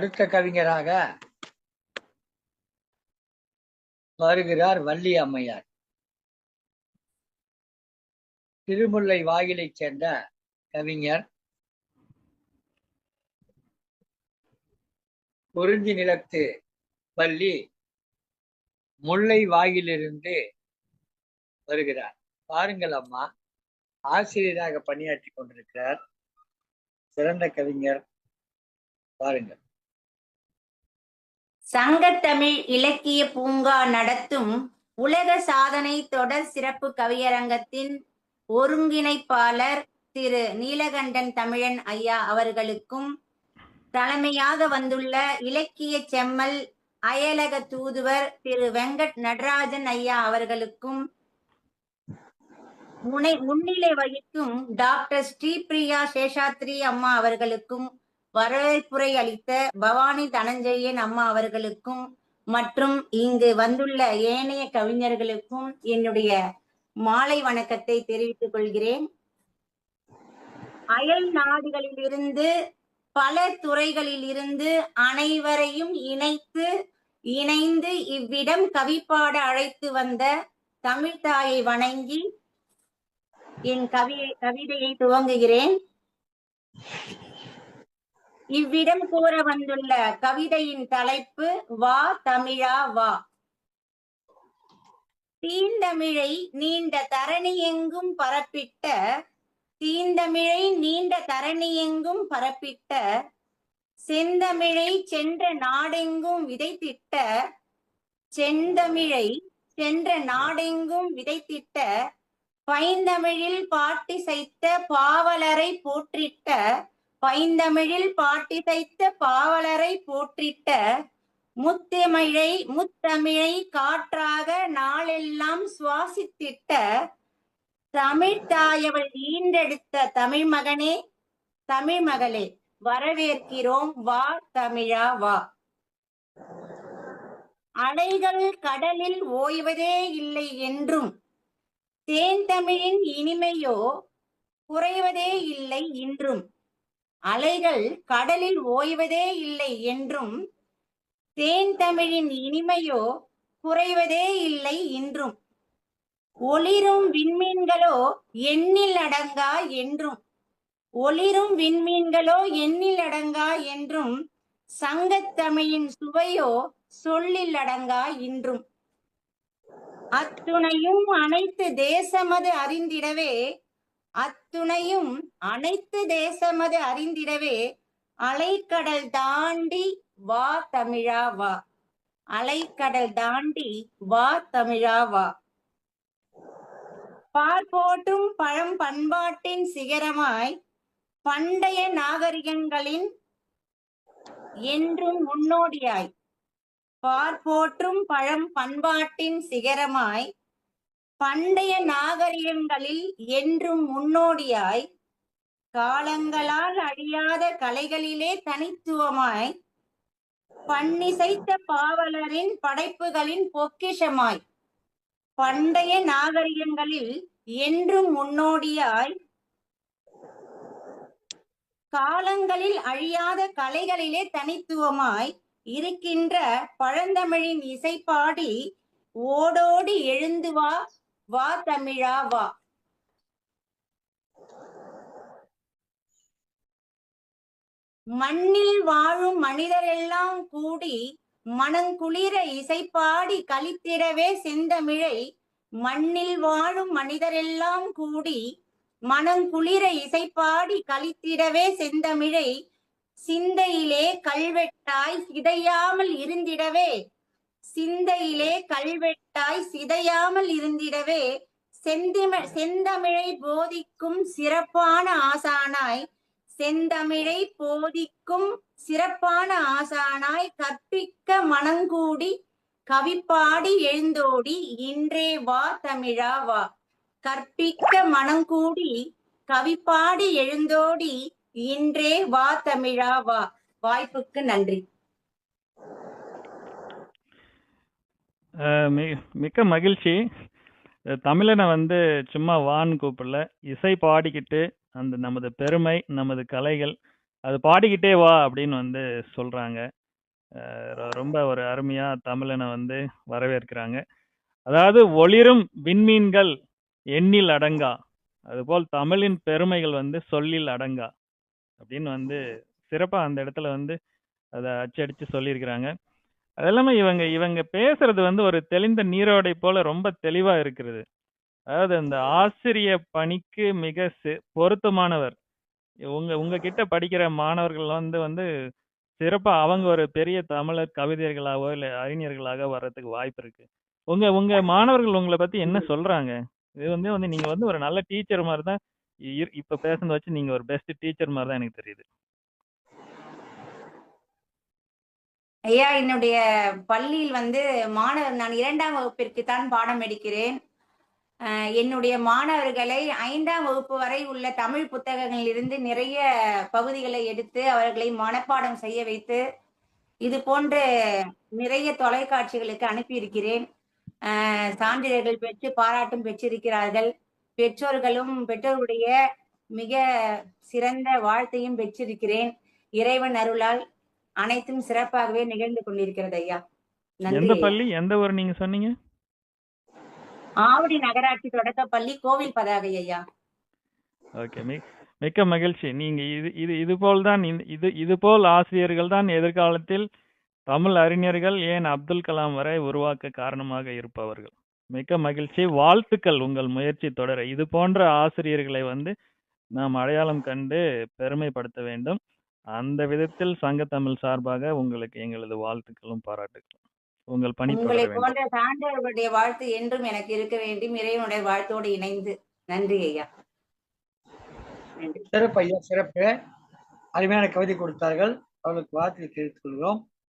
அடுத்த கவிஞராக வருகிறார் வள்ளி அம்மையார். திருமுல்லை வாயிலைச் சேர்ந்த கவிஞர். குறிஞ்சி நிலத்து வள்ளி முல்லை வாயிலிருந்து வருகிறார். பாருங்கள் அம்மா ஆசிரியராக பணியாற்றி கொண்டிருக்கிறார். சிறந்த கவிஞர். பாருங்கள். சங்கத்தமிழ் இலக்கிய பூங்கா நடத்தும் உலக சாதனை தொடர் சிறப்பு கவியரங்கத்தின் ஒருங்கிணைப்பாளர் திரு நீலகண்டன் தமிழன் ஐயா அவர்களுக்கும் தலைமையாக வந்துள்ள இலக்கிய செம்மல் அயலக தூதுவர் திரு வெங்கட் நடராஜன் ஐயா அவர்களுக்கும் முனை முன்னிலை வகிக்கும் டாக்டர் ஸ்ரீபிரியா சேஷாத்ரி அம்மா அவர்களுக்கும் வரவேற்புரை அளித்த பவானி தனஞ்சயன் அம்மா அவர்களுக்கும் மற்றும் இங்கு வந்துள்ள ஏனைய கவிஞர்களுக்கும் என்னுடைய மாலை வணக்கத்தை தெரிவித்துக் கொள்கிறேன். அயல் நாடுகளிலிருந்து பல துறைகளில் இருந்து அனைவரையும் இணைத்து இணைந்து இவ்விடம் கவிப்பாட அழைத்து வந்த தமிழ்தாயை வணங்கி என் கவியை கவிதையை துவங்குகிறேன். இவ்விடம் கூற வந்துள்ள கவிதையின் தலைப்பு வா தமிழா வா. தீந்தமிழை நீண்ட தரணி எங்கும் பரப்பிட்ட தீந்தமிழை நீண்ட தரணி எங்கும் பரப்பிட்ட செந்தமிழை சென்ற நாடெங்கும் விதைத்திட்ட செந்தமிழை சென்ற நாடெங்கும் விதைத்திட்ட பைந்தமிழில் பாட்டிசைத்த பாவலரை போற்றிட்ட பைந்தமிழில் பாட்டிசைத்த பாவலரை போற்றிட்ட முத்தமிழை முத்தமிழை காற்றாக நாளெல்லாம் சுவாசித்திட்ட தமிழ்தாயவள் தாயவள் தமிழ் மகனே தமிழ் மகளே வரவேற்கிறோம். வா தமிழா வா. அலைகள் கடலில் ஓய்வதே இல்லை என்றும் தேன்தமிழின் இனிமையோ குறைவதே இல்லை இன்றும் அலைகள் கடலில் ஓய்வதே இல்லை என்றும் தேன் தமிழின் இனிமையோ குறைவதே இல்லை இன்றும் ஒளிரும் விண்மீன்களோ எண்ணில் அடங்கா என்றும் ஒளிரும் விண்மீன்களோ எண்ணில் அடங்கா என்றும் சங்கத்தமிழின் சுவையோ சொல்லில் அடங்கா இன்றும் அத்துணையும் அனைத்து தேசமது அறிந்திடவே அத்துணையும் அனைத்து தேசமது அறிந்திடவே அலைக்கடல் தாண்டி வா தமிழா வா. அலைக்கடல் தாண்டி வா தமிழா வா. பார்ப்போட்டும் பழம் பண்பாட்டின் சிகரமாய் பண்டைய நாகரிகங்களின் என்றும் முன்னோடியாய். பார்போற்றும் பழம் பண்பாட்டின் சிகரமாய் பண்டைய நாகரிகங்களில் என்றும் முன்னோடியாய் காலங்களால் அழியாத கலைகளிலே தனித்துவமாய் பண்ணிசைத்த பாவலரின் படைப்புகளின் பொக்கிஷமாய் பண்டைய நாகரிகங்களில் என்றும் முன்னோடியாய் காலங்களில் அழியாத கலைகளிலே தனித்துவமாய் இருக்கின்ற பழந்தமிழின் இசைப்பாடி ஓடோடி எழுந்து வா வா தமிழா வா. மண்ணில் வாழும் மனிதரெல்லாம் கூடி மனங்குளிர இசைப்பாடி கழித்திடவே செந்தமிழை. மண்ணில் வாழும் மனிதரெல்லாம் கூடி மனங்குளிர இசைப்பாடி கலித்திடவே செந்தமிழை. சிந்தையிலே கல்வெட்டாய் சிதையாமல் இருந்திடவே. சிந்தையிலே கல்வெட்டாய் சிதையாமல் இருந்திடவே செந்திம செந்தமிழை போதிக்கும் சிறப்பான ஆசானாய் செந்தமிழை போதிக்கும் சிறப்பான ஆசானாய் கற்பிக்க மனங்கூடி கவிப்பாடி எழுந்தோடி இன்றே வா தமிழா வா. கற்பிக்க மனங்கூடி கவிப்பாடி எழுந்தோடி இன்றே வா தமிழா வா. வாய்ப்புக்கு நன்றி. அஹ் மி மிக்க மகிழ்ச்சி. தமிழனை வந்து சும்மா வான்னு கூப்பிடல. இசை பாடிக்கிட்டு அந்த நமது பெருமை நமது கலைகள் அது பாடிக்கிட்டே வா அப்படின்னு வந்து சொல்றாங்க. அஹ் ரொ- ரொம்ப ஒரு அருமையா தமிழனை வந்து வரவேற்கிறாங்க. அதாவது ஒளிரும் விண்மீன்கள் எண்ணில் அடங்கா. அதுபோல் தமிழின் பெருமைகள் வந்து சொல்லில் அடங்கா. அப்படின்னு வந்து சிறப்பா அந்த இடத்துல வந்து அதை அச்சடிச்சு சொல்லியிருக்கிறாங்க. அது இல்லாம இவங்க இவங்க பேசுறது வந்து ஒரு தெளிந்த நீரோடை போல ரொம்ப தெளிவா இருக்கிறது. அதாவது அந்த ஆசிரிய பணிக்கு மிக சி- பொருத்தமானவர். உங்க உங்ககிட்ட படிக்கிற மாணவர்கள் வந்து வந்து சிறப்பா அவங்க ஒரு பெரிய தமிழர் கவிதைகளாகவோ இல்ல அறிஞர்களாக வர்றதுக்கு வாய்ப்பு இருக்கு. உங்க உங்க மாணவர்கள் உங்களை பத்தி என்ன சொல்றாங்க? இது வந்து வந்து நீங்க வந்து ஒரு நல்ல டீச்சர் மாதிரி தான் இ- இப்ப பேசுனத வச்சு நீங்க ஒரு பெஸ்ட் டீச்சர் மாதிரி தான் எனக்கு தெரியுது. ஐயா என்னுடைய பள்ளியில் வந்து மாணவர் நான் இரண்டாம் வகுப்பிற்கு தான் பாடம் எடுக்கிறேன். என்னுடைய மாணவர்களை ஐந்தாம் வகுப்பு வரை உள்ள தமிழ் புத்தகங்களிலிருந்து நிறைய பகுதிகளை எடுத்து அவர்களை மனப்பாடம் செய்ய வைத்து இது போன்று நிறைய தொலைக்காட்சிகளுக்கு அனுப்பியிருக்கிறேன். சான்றிதழ்கள் பெற்று பாராட்டும் பெற்றிருக்கிறார்கள். பெற்றோர்களும் பெற்றோருடைய மிக சிறந்த வாழ்த்தையும் பெற்றிருக்கிறேன். இறைவன் அருளால் அனைத்தும் சிறப்பாகவே நிகழ்ந்து கொண்டிருக்கிறது ஐயா. எந்த. பள்ளி? எந்த ஊர் நீங்க சொன்னீங்க? ஆவடி நகராட்சி தொடக்கப்பள்ளி கோவில் பதாகை ஐயா. ஓகே மிக்க மகிழ்ச்சி. நீங்க இது இது இது போல் தான் இது இது போல் ஆசிரியர்கள் தான் எதிர்காலத்தில் தமிழ் அறிஞர்கள் ஏன் அப்துல் கலாம் வரை உருவாக்க காரணமாக இருப்பவர்கள். மிக்க மகிழ்ச்சி. வாழ்த்துக்கள் உங்கள் முயற்சி தொடர. இது போன்ற ஆசிரியர்களை வந்து நாம் அடையாளம் கண்டு பெருமைப்படுத்த வேண்டும். அந்த விதத்தில் சங்கத்தமிழ் சார்பாக உங்களுக்கு எங்களது வாழ்த்துக்களும் பாராட்டுகளும் உங்கள் பணி தொடர உங்களை வேண்டும். போன்ற சான்றோர்களுடைய வாழ்த்து என்றும் எனக்கு இருக்க வேண்டும். இறைவனுடைய வாழ்த்தோடு இணைந்து. நன்றி ஐயா. நன்றி. சிறப்பு ஐயா சிறப்பு. அருமையான கவிதை கொடுத்தார்கள். அவர்களுக்கு வாழ்த்து தெரிவித்துக் கொள்கிறோம்.